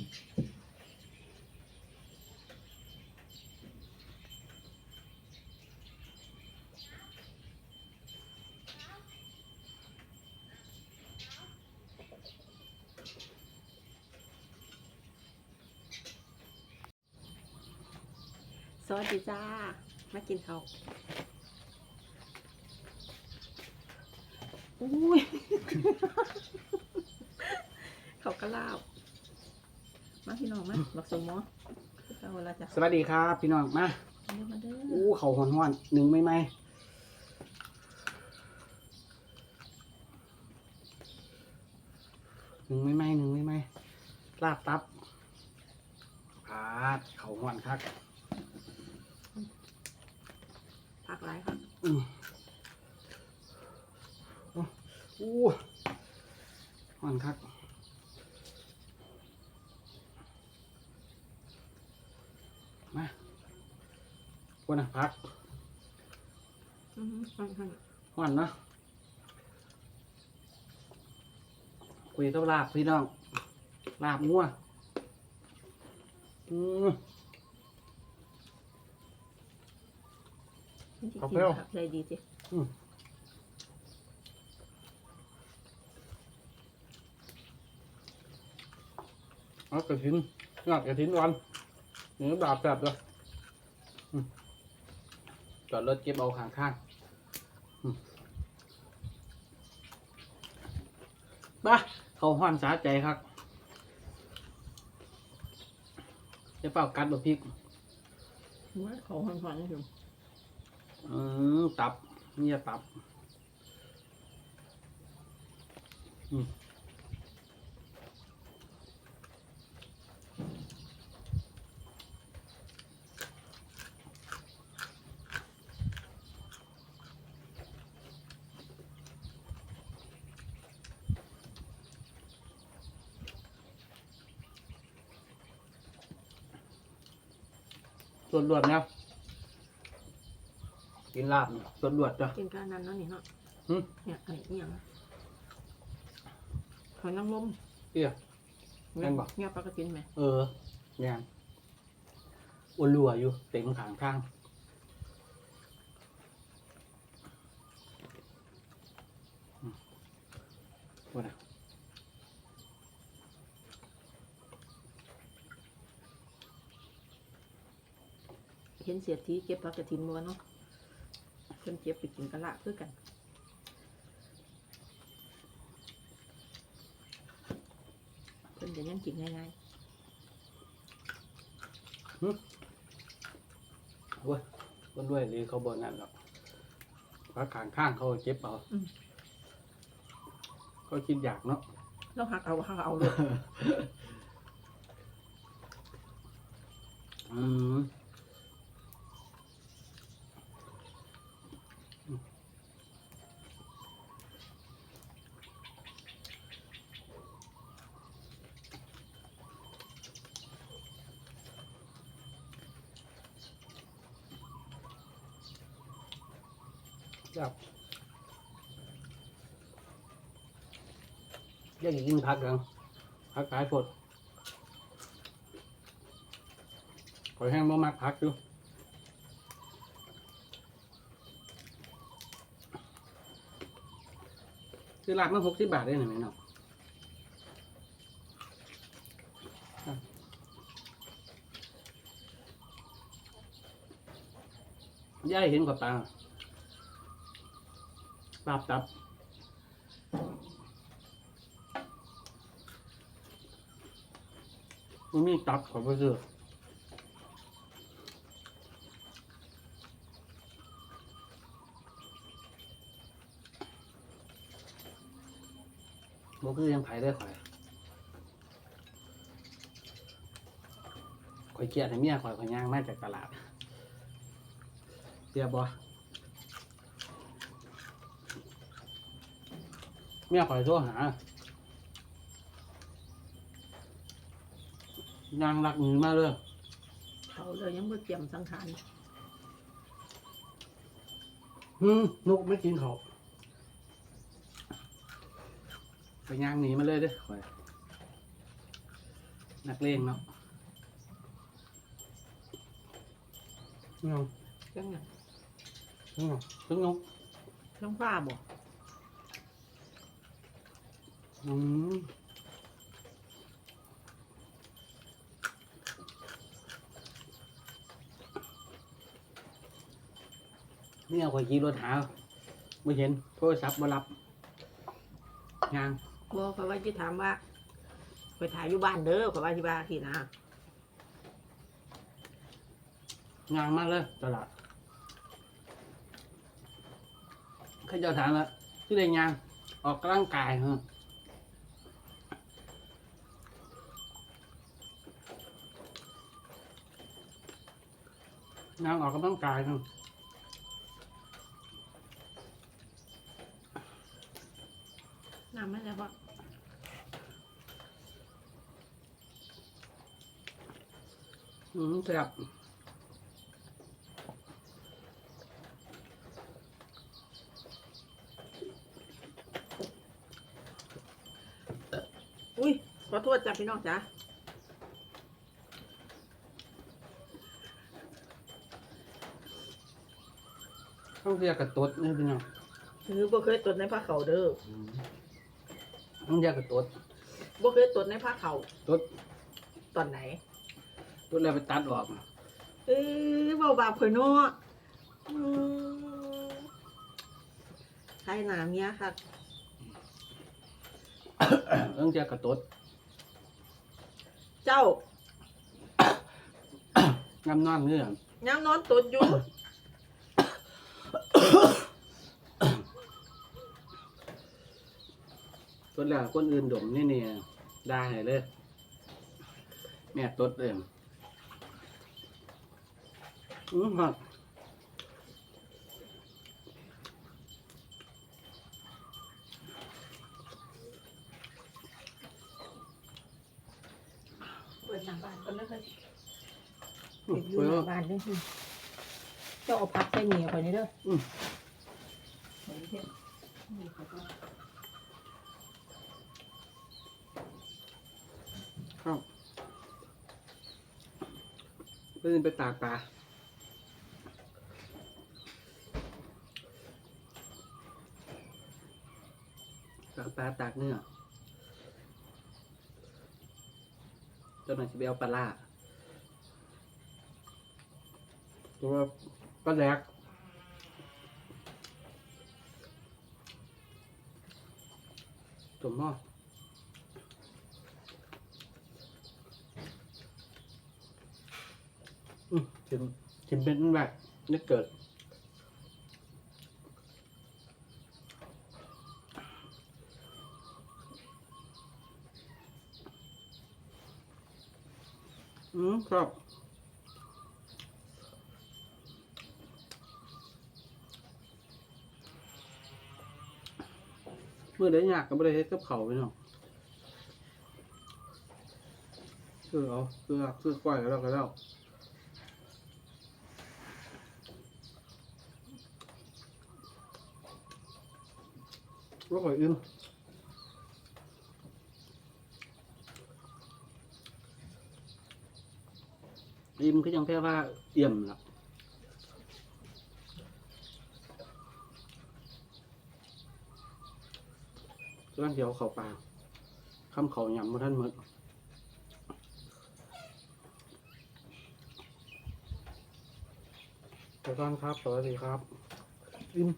สวัสดีจ้า มากินข้าวอุ้ย เขากระลาบ มาพี่น้องมาบักสมมอเอาเวลาจ้ะสวัสดีครับ พี่น้องมามาเด้อมาเด้ออู้เขาหอนหอนๆหนึ่งไม่ไหมหนึ่งไม่ไหมหนึ่งไม่ไหมลาบตับพาดเขาหอนคักผักไรค่ะอืมอู้หอนคัก มาคนนะพักอือหือฟังฟังหอนเนาะคุยกับลาบพี่น้องลาบงัวอืมมันจะเอากิเปรี้นยวผักได้ดีจิเอากระถินงอกกระถินวัน เนื้อดาบแบบเลยอืมจอดรถเก็บเอาข้างข้างๆอืมบ้าเขาห้อนสาใจครับจะเป่ากัดบะพริกว่าเขาหอนๆอยู่อืมตับเนี่ยตับ อืม ส่วนรวดนะกินลาบเนี่ยส่วนรวดจ้ะ กินกานนั้นเนาะนี่เนาะหึ เนี่ยไอ้เอียงหอยนางรมเตี้ย แม่นบ่ เนี่ยปลากระตินไหมเออเนี่ยอ้วนรัวอยู่เต็มขางข้างอืมว่าน่ะ เห็นเสียทีเก็บปลากระตินมัวเนาะเพิ่นเก็บไปกินกะละคือกันเพิ่นจะยังกินง่ายโอ้ยอ้วนด้วยหรือเขาบนนั่นหรอกเพราะขางข้างเขาเจ็บเอาเขาคิดอยากเนาะๆเราหักเอาหักเอาเลยอืม ครับอยากกินผักกันผักขายผดขอยแห้งบ่มักผักอยู่คือลาบมันหกสิบบาทได้หน่อยไหมเนาะย่ายเห็นกับตา ลาบตับมันมีตับของเพื่อบ่คือยังขายได้ข่อยข่อยเกลียดให้เมียข่อยข่อยย่างมาจากตลาดเสียบ่ เมียข่อยโทรหานางรักหนีมาเลยเขาเลยยังไม่เตรียมสังขารฮึมนกไม่กินเขาไปย่างหนีมาเลยเด้อข่อยนักเลงเนาะเงาจังไงเงาถึงนกน้องฟ้าบ่ อืมนี่เอาข่อยขี่รถหาไม่เห็นโทรศัพท์มารับงานบ่เขาว่าจะถามว่าไปถ่ายอยู่บ้านเด้อเขาว่าที่บ้านที่นะงานมากเลยตลาดเขาเจะถามแล้วที่ได้งานออกกำลังกายฮะ งานออกกำลังกายฮะน้ำไม่ได้เพราะอืมครับอุ้ยขอโทษจ้ะพี่น้องจ้ะ ต้องเรียกกระตุ้ดนี่พี่น้องถือบ่เคยตดในผ้าเขาวเด้อต้องเรียกกระตุ้ดบ่เคยตดในผ้าเขาวตุ้ดตอนไหนตุ้ดแล้วไปตัดออกเอ้ยเบาบาปข่อยเนาะอืมใช่หนาเมียค่ะ ต้องเรียกกระตุ้ดเจ้างำนอนเงื่อนยังนอนตดอยู่ ตุ้ดแล้วคนอื่นดมนี่เนี่ยได้เลยแม่ตุ้ดเองอืมฮะเปิดหน้าบ้านก่อนนะคะอืมเปิดอยู่เปิดหแล้น้าวบ้านด้วยสิเจ้าเอาพักใส่เมียข่อยนี่เด้ออืมเห็นเห็นนี่ข่อยก็เข้าเพิ่งไปตากปลาตากปลาตากเนื้อเจ้าหน่อยจะไปเอาปลาล่าตัวา ปลาแดกตัวหม้ออืมชิมชิมเป็นแบบนึกเกิดอืมครับ มื่อได้ยากก็ไม่ได้เฮ็ดกับเขาไปเนาะคือเอาเคือคือควายก็แล้วก็แล้วรสออยอึ้งอิ่มคือยังแค่ว่าเอี่ยมล่ะ rất là im im cái trong phe va yểm lắm cái ăn kiểu khẩu bà khăm khẩu nhắm một thân mực ไปก่อนครับ สวัสดีครับ อิม